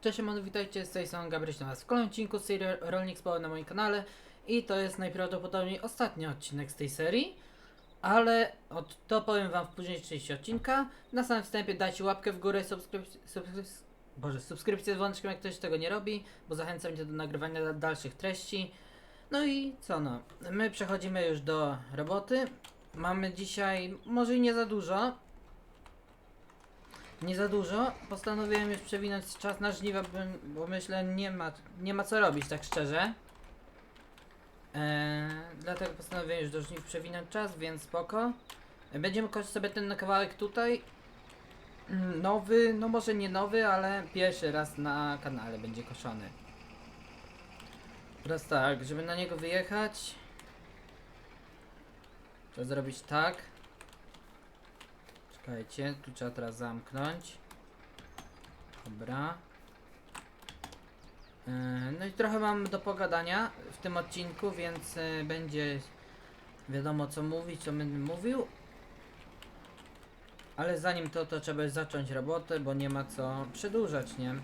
Cześć, moi witajcie, z tej strony Gabryś na was w kolejnym odcinku serii Rolnik Społy na moim kanale i to jest najprawdopodobniej ostatni odcinek z tej serii, ale od, to powiem wam w późniejszej części odcinka. Na samym wstępie dajcie łapkę w górę, subskrypcję, subskrypcję, boże, subskrypcję z dzwoneczkiem jak ktoś tego nie robi, bo zachęcam cię do nagrywania da- dalszych treści. No i co no, my przechodzimy już do roboty. Mamy dzisiaj, może i nie za dużo, nie za dużo. Postanowiłem już przewinąć czas na żniwa, bo myślę nie ma, nie ma co robić, tak szczerze. Eee, dlatego postanowiłem już do żniw przewinąć czas, więc spoko. Będziemy kończyć sobie ten kawałek tutaj. Nowy, no może nie nowy, ale pierwszy raz na kanale będzie koszony. Teraz tak, żeby na niego wyjechać. Trzeba zrobić tak. Czekajcie, tu trzeba teraz zamknąć. Dobra. Yy, No i trochę mam do pogadania w tym odcinku, więc yy, będzie wiadomo co mówić, co będę mówił. Ale zanim to, to trzeba zacząć robotę, bo nie ma co przedłużać, nie?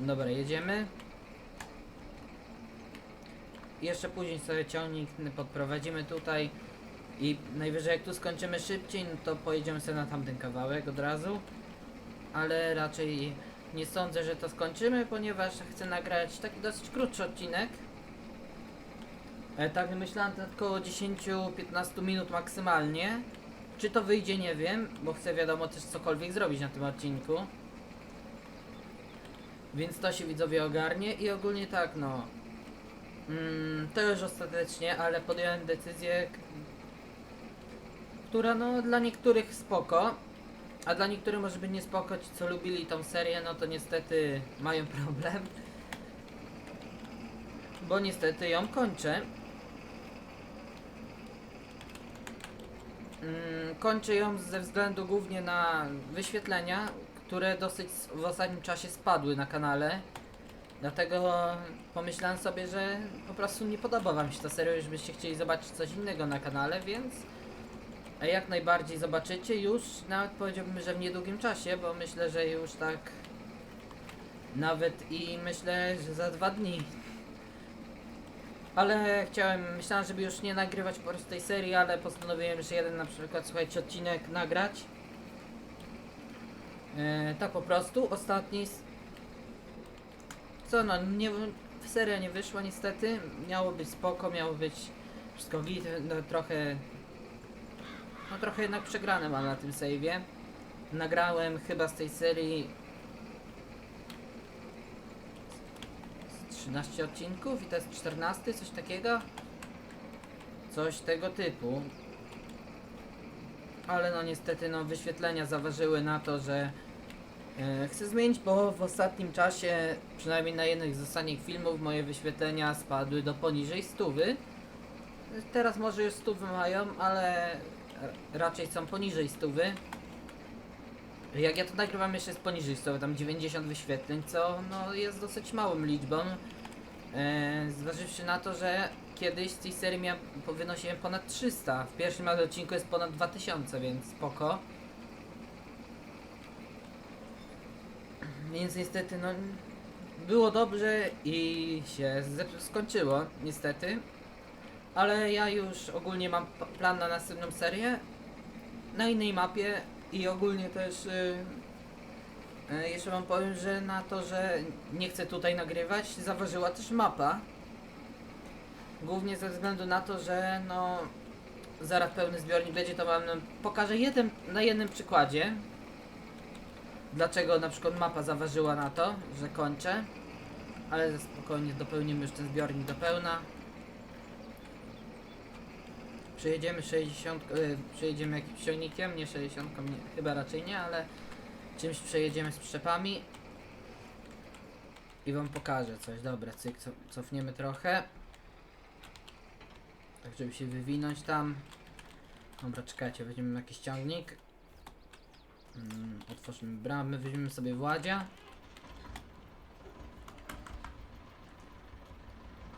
Dobra, jedziemy. Jeszcze później sobie ciągnik podprowadzimy tutaj. I najwyżej jak tu skończymy szybciej, no to pojedziemy sobie na tamten kawałek od razu. Ale raczej nie sądzę, że to skończymy, ponieważ chcę nagrać taki dosyć krótszy odcinek. E, tak myślałem, to około 10-15 minut maksymalnie. Czy to wyjdzie, nie wiem, bo chcę wiadomo też cokolwiek zrobić na tym odcinku. Więc to się widzowie ogarnie i ogólnie tak, no. Mm, to już ostatecznie, ale podjąłem decyzję, która no dla niektórych spoko, a dla niektórych może być nie spoko, ci co lubili tą serię, no to niestety mają problem. Bo niestety ją kończę. Mm, kończę ją ze względu głównie na wyświetlenia, które dosyć w ostatnim czasie spadły na kanale. Dlatego pomyślałem sobie, że po prostu nie podoba wam się ta seria, już byście chcieli zobaczyć coś innego na kanale, więc jak najbardziej zobaczycie już, nawet powiedziałbym, że w niedługim czasie, bo myślę, że już tak nawet i myślę, że za dwa dni. Ale chciałem, myślałem, żeby już nie nagrywać po prostu tej serii, ale postanowiłem, że jeden na przykład, słuchajcie, odcinek nagrać. E, tak po prostu, ostatni. Co no, nie, seria nie wyszła niestety. Miało być spoko, miało być wszystko git, no, trochę no trochę jednak przegrane mam na tym save'ie. Nagrałem chyba z tej serii z 13 odcinków i to jest 14, coś takiego. Coś tego typu. Ale no niestety no wyświetlenia zaważyły na to, że e, chcę zmienić, bo w ostatnim czasie, przynajmniej na jednych z ostatnich filmów, moje wyświetlenia spadły do poniżej stówy. Teraz może już stówy mają, ale raczej są poniżej stówy. Jak ja to nagrywam jeszcze jest poniżej stówy, tam 90 wyświetleń, co no jest dosyć małą liczbą. E, zważywszy na to, że kiedyś z tej serii wynosiłem ponad 300. W pierwszym odcinku jest ponad 2000, więc spoko. Więc niestety no było dobrze i się skończyło niestety. Ale ja już ogólnie mam plan na następną serię na innej mapie i ogólnie też y, y, jeszcze wam powiem, że na to, że nie chcę tutaj nagrywać, zaważyła też mapa. Głównie ze względu na to, że no zaraz pełny zbiornik będzie, to wam pokażę jeden, na jednym przykładzie. Dlaczego na przykład mapa zaważyła na to, że kończę. Ale spokojnie dopełnimy już ten zbiornik do pełna. Przejedziemy 60, y, przejedziemy jakimś ciągnikiem, nie 60, nie, chyba raczej nie, ale czymś przejedziemy z przyczepami i wam pokażę coś. Dobra, cyk, co, cofniemy trochę. Tak, żeby się wywinąć tam. Dobra, czekajcie, weźmiemy jakiś ciągnik. Mm, otworzymy bramy, weźmiemy sobie Władzia.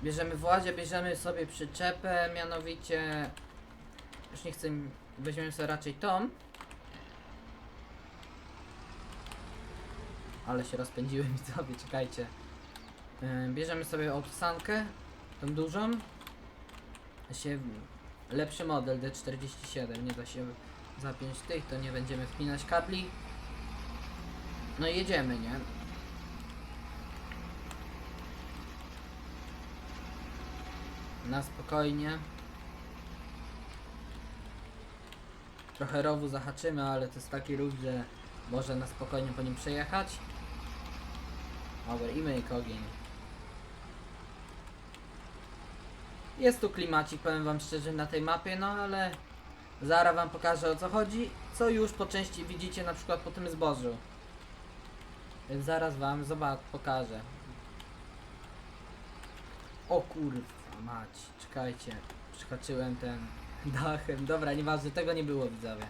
Bierzemy Władzia, bierzemy sobie przyczepę, mianowicie już nie chcę, weźmiemy sobie raczej tą. Ale się rozpędziłem widzowie, czekajcie. Yy, bierzemy sobie autosankę, tą dużą. Się lepszy model D47, nie da się zapiąć tych, to nie będziemy wpinać kabli. No i jedziemy, nie? Na spokojnie. Trochę rowu zahaczymy, ale to jest taki ruch, że może na spokojnie po nim przejechać. Dobra, i myk ogień. Jest tu klimacik, powiem wam szczerze, na tej mapie, no ale zaraz wam pokażę o co chodzi, co już po części widzicie na przykład po tym zbożu. Więc zaraz wam zobacz, pokażę. O kurwa mać, czekajcie, przehaczyłem ten dachem, dobra, nieważne, tego nie było widzowie.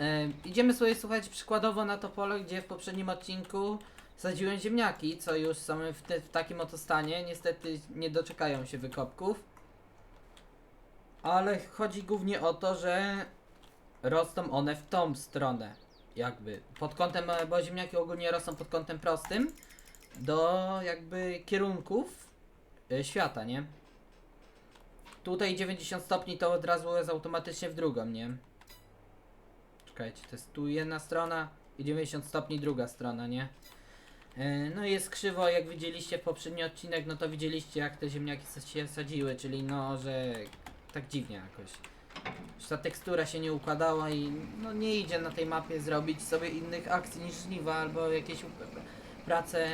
E, idziemy sobie słuchać przykładowo na to pole, gdzie w poprzednim odcinku sadziłem ziemniaki, co już są w, te, w takim oto stanie. Niestety nie doczekają się wykopków. Ale chodzi głównie o to, że rosną one w tą stronę. Jakby pod kątem, e, bo ziemniaki ogólnie rosną pod kątem prostym do jakby kierunków e, świata, nie? Tutaj 90 stopni to od razu jest automatycznie w drugą, nie? Czekajcie, to jest tu jedna strona i 90 stopni druga strona, nie? E, No jest krzywo, jak widzieliście w poprzedni odcinek, no to widzieliście jak te ziemniaki się sadziły, czyli no, że tak dziwnie jakoś. Ta tekstura się nie układała i no nie idzie na tej mapie zrobić sobie innych akcji niż żniwa albo jakieś prace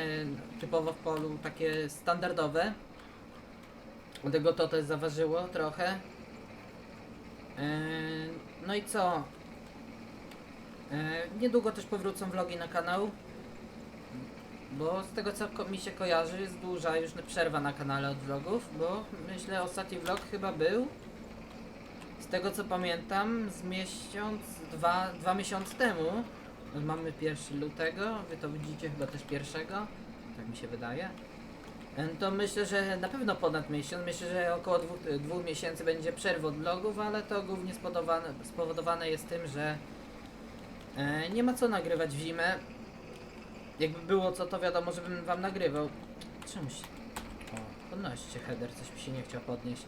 typowo w polu takie standardowe. Dlatego to też zaważyło trochę. Eee, no i co? Eee, niedługo też powrócą vlogi na kanał. Bo z tego co mi się kojarzy, jest duża już przerwa na kanale od vlogów, bo myślę ostatni vlog chyba był. Z tego co pamiętam, z miesiąc, dwa, dwa miesiące temu. Mamy 1 lutego, wy to widzicie chyba też pierwszego, tak mi się wydaje. To myślę, że na pewno ponad miesiąc. Myślę, że około dwóch, dwóch miesięcy będzie przerwa od vlogów, ale to głównie spowodowane, spowodowane jest tym, że e, nie ma co nagrywać w zimę. Jakby było co, to wiadomo, żebym wam nagrywał. Czemu. O, podnoście header, coś mi się nie chciał podnieść.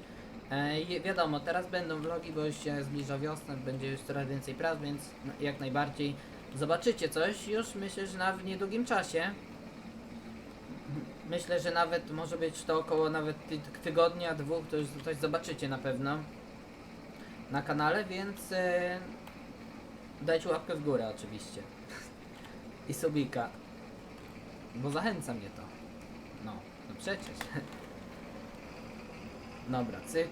E, wiadomo, teraz będą vlogi, bo już się zbliża wiosna, będzie już coraz więcej prac, więc jak najbardziej zobaczycie coś już myślę, że na w niedługim czasie. Myślę, że nawet może być to około nawet ty tygodnia, dwóch, to już coś zobaczycie na pewno na kanale, więc e, dajcie łapkę w górę oczywiście. I subika. Bo zachęca mnie to. No, no przecież. Dobra, cyk.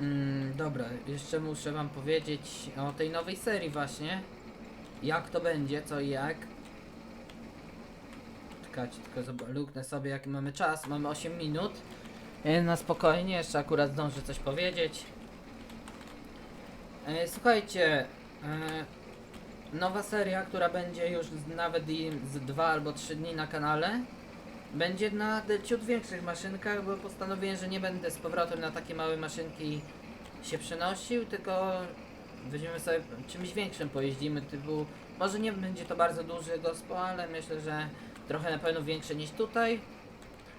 Mm, dobra, jeszcze muszę wam powiedzieć o tej nowej serii właśnie. Jak to będzie, co i jak. Czekajcie, tylko luknę sobie jaki mamy czas. Mamy 8 minut. E, Na spokojnie, jeszcze akurat zdążę coś powiedzieć. E, słuchajcie, e, nowa seria, która będzie już nawet z 2 albo 3 dni na kanale. Będzie na ciut większych maszynkach, bo postanowiłem, że nie będę z powrotem na takie małe maszynki się przenosił, tylko weźmiemy sobie czymś większym pojeździmy, typu może nie będzie to bardzo duży gospo, ale myślę, że trochę na pewno większe niż tutaj.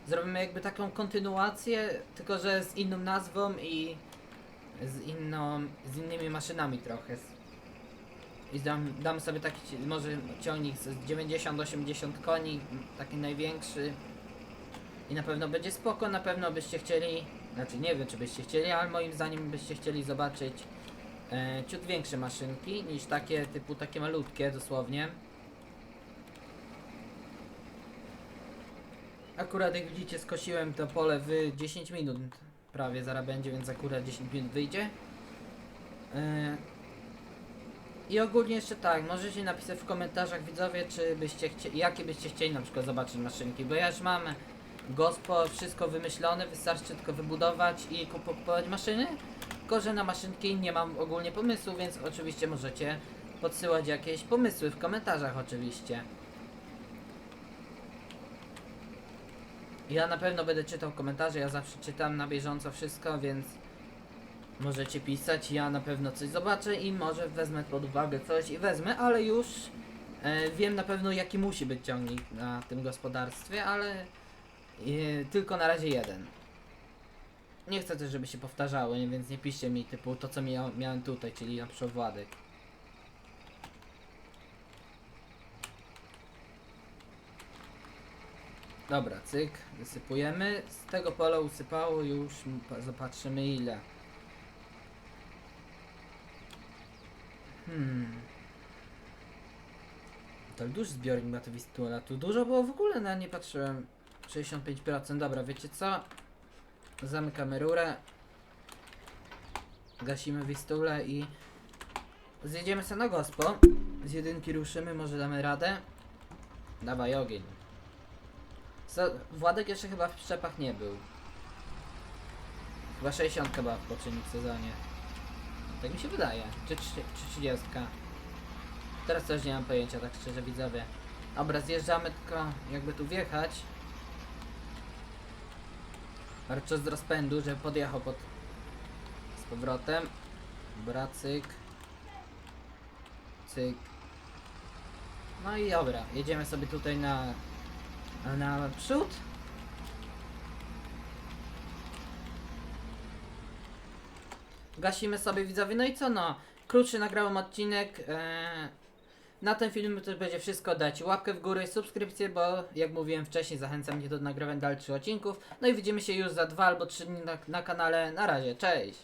Zrobimy jakby taką kontynuację, tylko że z inną nazwą i z inną, z innymi maszynami trochę. I dam, dam sobie taki może ciągnik z 90-80 koni, taki największy. I na pewno będzie spoko, na pewno byście chcieli, znaczy nie wiem czy byście chcieli, ale moim zdaniem byście chcieli zobaczyć e, ciut większe maszynki niż takie typu takie malutkie dosłownie. Akurat jak widzicie skosiłem to pole w 10 minut prawie zaraz będzie, więc akurat 10 minut wyjdzie. E, I ogólnie jeszcze tak, możecie napisać w komentarzach widzowie, czy byście chcieli, jakie byście chcieli na przykład zobaczyć maszynki, bo ja już mam gospo, wszystko wymyślone, wystarczy tylko wybudować i kup- kupować maszyny, tylko że na maszynki nie mam ogólnie pomysłu, więc oczywiście możecie podsyłać jakieś pomysły w komentarzach oczywiście. Ja na pewno będę czytał komentarze, ja zawsze czytam na bieżąco wszystko, więc możecie pisać, ja na pewno coś zobaczę i może wezmę pod uwagę coś i wezmę, ale już E, wiem na pewno jaki musi być ciągnik na tym gospodarstwie, ale e, tylko na razie jeden. Nie chcę też, żeby się powtarzały, więc nie piszcie mi typu to co mia miałem tutaj, czyli na przykład Władek. Dobra, cyk, wysypujemy. Z tego pola usypało już, zobaczymy ile. Hmm. To duży zbiornik ma to. Tu dużo było w ogóle, na nie patrzyłem. 65%. Dobra, wiecie co? Zamykamy rurę. Gasimy Wistulę i zjedziemy sobie na gospo. Z jedynki ruszymy, może damy radę. Dawaj ogień. Co, Władek jeszcze chyba w przyczepach nie był. Chyba 60 chyba w poprzednim sezonie. Tak mi się wydaje. Czy, czy 30. Teraz też nie mam pojęcia, tak szczerze widzowie. Dobra, zjeżdżamy tylko jakby tu wjechać. Bardzo z rozpędu, żeby podjechał pod... z powrotem. Dobra, cyk. Cyk. No i dobra, jedziemy sobie tutaj na... na przód. Gasimy sobie widzowie, no i co no? Krótszy nagrałem odcinek. E, na ten film to będzie wszystko. Dać łapkę w górę i subskrypcję, bo jak mówiłem wcześniej, zachęcam mnie do nagrywania dalszych odcinków. No i widzimy się już za dwa albo trzy dni na, na kanale. Na razie, cześć!